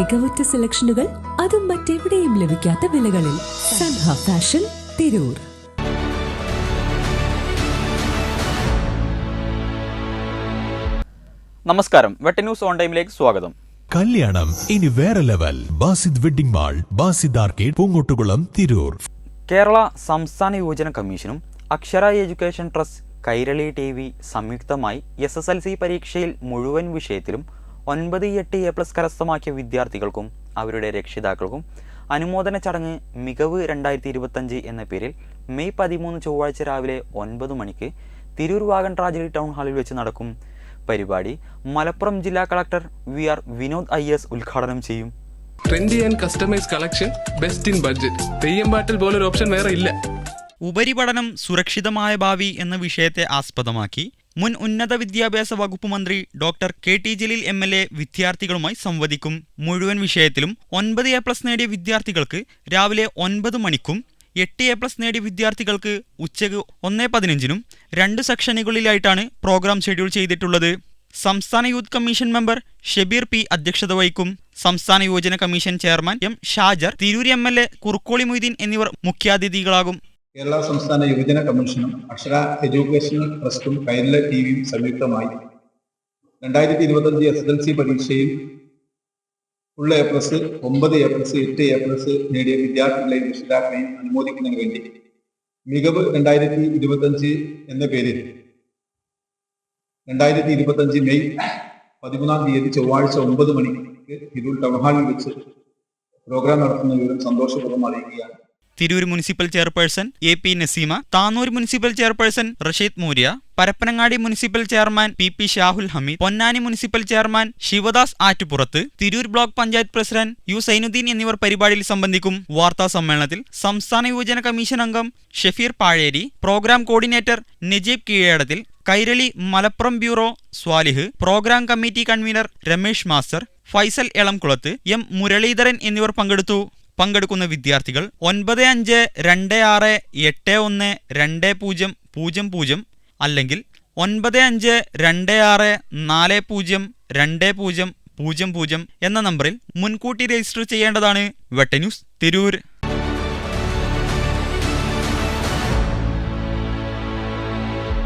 മികവുറ്റ സെലക്ഷനുകൾ അതും മറ്റെവിടെയും ലഭിക്കാത്ത വിലകളിൽ സൻഹ ഫാഷൻ തിരൂർ. നമസ്കാരം. വെട്ട ന്യൂസ് ഓൺ ടൈമിലേക്ക് സ്വാഗതം. കല്യാണം ഇനി വേറെ level. Basid wedding mall Basid arcade Poongottukulam Tirur. Kerala സംസ്ഥാന യുവജന കമ്മീഷനും Akshara education trust Kairali T V സംയുക്തമായി എസ് എസ് എൽ സി പരീക്ഷയിൽ മുഴുവൻ വിഷയത്തിലും ഒൻപത് എട്ട് എ പ്ലസ് കരസ്ഥമാക്കിയ വിദ്യാർത്ഥികൾക്കും അവരുടെ രക്ഷിതാക്കൾക്കും അനുമോദന ചടങ്ങ് മികവ് രണ്ടായിരത്തി ഇരുപത്തഞ്ച് എന്ന പേരിൽ മെയ് പതിമൂന്ന് ചൊവ്വാഴ്ച രാവിലെ ഒൻപത് മണിക്ക് തിരൂർ വാഗൺ ട്രാജഡി ടൗൺ ഹാളിൽ വെച്ച് നടക്കും. പരിപാടി മലപ്പുറം ജില്ലാ collector V R Vinod I S ഉദ്ഘാടനം ചെയ്യും. Trendy and customise collection best in budget Theyyam പാട്ടിൽ പോലൊരു ഓപ്ഷൻ വേറെ ഇല്ല. ഉപരിപഠനം സുരക്ഷിതമായ ഭാവി എന്ന വിഷയത്തെ ആസ്പദമാക്കി മുൻ ഉന്നത വിദ്യാഭ്യാസ വകുപ്പ് മന്ത്രി doctor K. T. Jaleel M. L. A വിദ്യാർത്ഥികളുമായി സംവദിക്കും. മുഴുവൻ വിഷയത്തിലും ഒൻപത് എ പ്ലസ് നേടിയ വിദ്യാർത്ഥികൾക്ക് രാവിലെ ഒൻപത് മണിക്കും എട്ട് എ പ്ലസ് നേടിയ വിദ്യാർത്ഥികൾക്ക് ഉച്ചയ്ക്ക് ഒന്നേ പതിനഞ്ചിനും രണ്ട് സെക്ഷനുകളിലായിട്ടാണ് പ്രോഗ്രാം ഷെഡ്യൂൾ ചെയ്തിട്ടുള്ളത്. സംസ്ഥാന youth commission member Shabeer P അധ്യക്ഷത വഹിക്കും. സംസ്ഥാന യുവജന commission chairman M Shajar Tirur M. L. A Kurukkoli Moideen എന്നിവർ മുഖ്യാതിഥികളാകും. കേരള സംസ്ഥാന യുവജന കമ്മീഷനും അക്ഷര എഡ്യൂക്കേഷണൽ ട്രസ്റ്റും കൈരള ടി വിയും സംയുക്തമായി. രണ്ടായിരത്തി ഇരുപത്തഞ്ച് എസ് എൽ സി പരീക്ഷയിൽ ഫുൾ എ പ്ലസ് ഒമ്പത് എ പ്ലസ് എട്ട് എ പ്ലസ് നേടിയ വിദ്യാർത്ഥികളെയും രക്ഷിതാക്കളെയും അനുമോദിക്കുന്നതിന് വേണ്ടി. മികവ് രണ്ടായിരത്തി ഇരുപത്തഞ്ച് എന്ന പേരിൽ. രണ്ടായിരത്തി ഇരുപത്തഞ്ച് മെയ് പതിമൂന്നാം തീയതി ചൊവ്വാഴ്ച ഒമ്പത് മണിക്ക് തിരൂർ ടൗൺ ഹാളിൽ വെച്ച് പ്രോഗ്രാം നടത്തുന്ന വിവരം സന്തോഷപൂർവം അറിയിക്കുകയാണ്. Tirur municipal chairperson A P Naseema Tanur municipal chairperson Rasheed Moorya Parappanangadi municipal chairman P P Shahul Hameed Ponnani municipal chairman Sivadas Attupurath Tirur block panchayat president U Zainuddin എന്നിവർ പരിപാടിയിൽ സംബന്ധിക്കും വാർത്താ സമ്മേളനത്തിൽ സംസ്ഥാന യുവജന കമ്മീഷൻ അംഗം Shafeer Pazheri programme coordinator Najeeb Keezhadathil Kairali Malappuram bureau Swalih programme committee convener Ramesh master Faisal Elamkulath M Muraleedharan എന്നിവർ പങ്കെടുത്തു. പങ്കെടുക്കുന്ന വിദ്യാർത്ഥികൾ ഒൻപത് അഞ്ച് രണ്ട് ആറ് എട്ട് ഒന്ന് രണ്ട് പൂജ്യം പൂജ്യം പൂജ്യം അല്ലെങ്കിൽ ഒൻപത് അഞ്ച് രണ്ട് ആറ് നാല് പൂജ്യം രണ്ട് പൂജ്യം പൂജ്യം പൂജ്യം എന്ന നമ്പറിൽ മുൻകൂട്ടി രജിസ്റ്റർ ചെയ്യേണ്ടതാണ്. വെട്ടന്യൂസ് തിരൂർ.